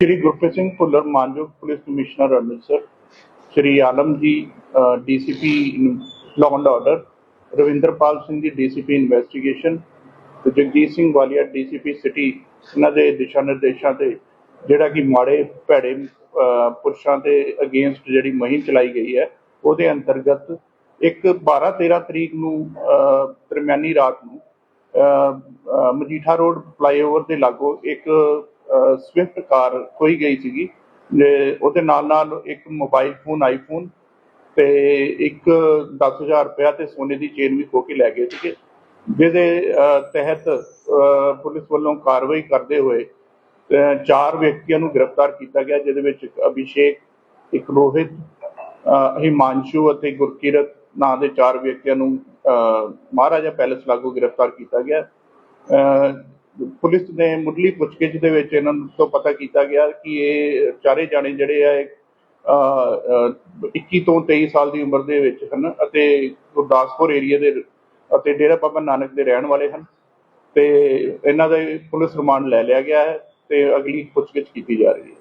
ਸ਼੍ਰੀ ਗੁਰਪ੍ਰੀਤ ਸਿੰਘ ਭੁੱਲਰ ਮਾਨਯੋਗ police commissioner Amritsar Shri Alam ji DCP law and order Ravinderpal Singh ji, DCP investigation ਤੇ Jagjit Singh Walia, DCP city ਇਹਨਾਂ ਦੇ ਦਿਸ਼ਾ ਨਿਰਦੇਸ਼ਾਂ ਤੇ ਜਿਹੜਾ ਕਿ ਮਾੜੇ ਭੈੜੇ ਪੁਰਸ਼ਾਂ ਦੇ ਅਗੇਂਸਟ ਜਿਹੜੀ ਮੁਹਿੰਮ ਚਲਾਈ ਗਈ ਹੈ, ਉਹਦੇ ਅੰਤਰਗਤ ਇੱਕ 12 13 ਤਰੀਕ ਨੂੰ ਦਰਮਿਆਨੀ ਰਾਤ ਨੂੰ ਮਜੀਠਾ ਰੋਡ ਫਲਾਈਓਵਰ ਦੇ ਲਾਗੋ ਇੱਕ ਸਵਿਫਟ ਕਾਰ ਖੋਈ ਗਈ ਸੀਗੀ। ਉਹਦੇ ਨਾਲ ਨਾਲ ਇੱਕ ਮੋਬਾਈਲ ਫੋਨ ਆਈਫੋਨ ਤੇ ਇੱਕ 10000 ਰੁਪਇਆ ਤੇ ਸੋਨੇ ਦੀ ਚੇਨ ਵੀ ਖੋ ਕੇ ਲੈ ਗਏ ਸੀਗੇ। ਜਿਹਦੇ ਤਹਿਤ ਪੁਲਿਸ ਵੱਲੋਂ ਕਾਰਵਾਈ ਕਰਦੇ ਹੋਏ ਚਾਰ ਵਿਅਕਤੀਆਂ ਨੂੰ ਗ੍ਰਿਫਤਾਰ ਕੀਤਾ ਗਿਆ ਜਿਹਦੇ ਵਿੱਚ ਅਭਿਸ਼ੇਕ ਇੱਕ ਰੋਹਿਤ ਹਿਮਾਂਸ਼ੂ ਅਤੇ ਗੁਰਕੀਰਤ ਨਾਂ ਦੇ ਚਾਰ ਵਿਅਕਤੀਆਂ ਨੂੰ ਮਹਾਰਾਜਾ ਪੈਲੇਸ ਲਾਗੂ ਗ੍ਰਿਫਤਾਰ ਕੀਤਾ ਗਿਆ। ਅਹ, ਪੁਲਿਸ ਨੇ ਮੁੱਢਲੀ ਪੁੱਛਗਿੱਛ ਦੇ ਵਿੱਚ ਇਹਨਾਂ ਤੋਂ ਪਤਾ ਕੀਤਾ ਗਿਆ ਕਿ ਇਹ ਚਾਰੇ ਜਾਣੇ ਜਿਹੜੇ ਆ 21 ਤੋਂ 23 ਸਾਲ ਦੀ ਉਮਰ ਦੇ ਵਿੱਚ ਹਨ ਅਤੇ ਗੁਰਦਾਸਪੁਰ ਏਰੀਆ ਦੇ ਅਤੇ ਡੇਰਾ ਬਾਬਾ ਨਾਨਕ ਦੇ ਰਹਿਣ ਵਾਲੇ ਹਨ ਤੇ ਇਹਨਾਂ ਦਾ ਪੁਲਿਸ ਰਿਮਾਂਡ ਲੈ ਲਿਆ ਗਿਆ ਹੈ ਤੇ ਅਗਲੀ ਪੁੱਛਗਿੱਛ ਕੀਤੀ ਜਾ ਰਹੀ ਹੈ।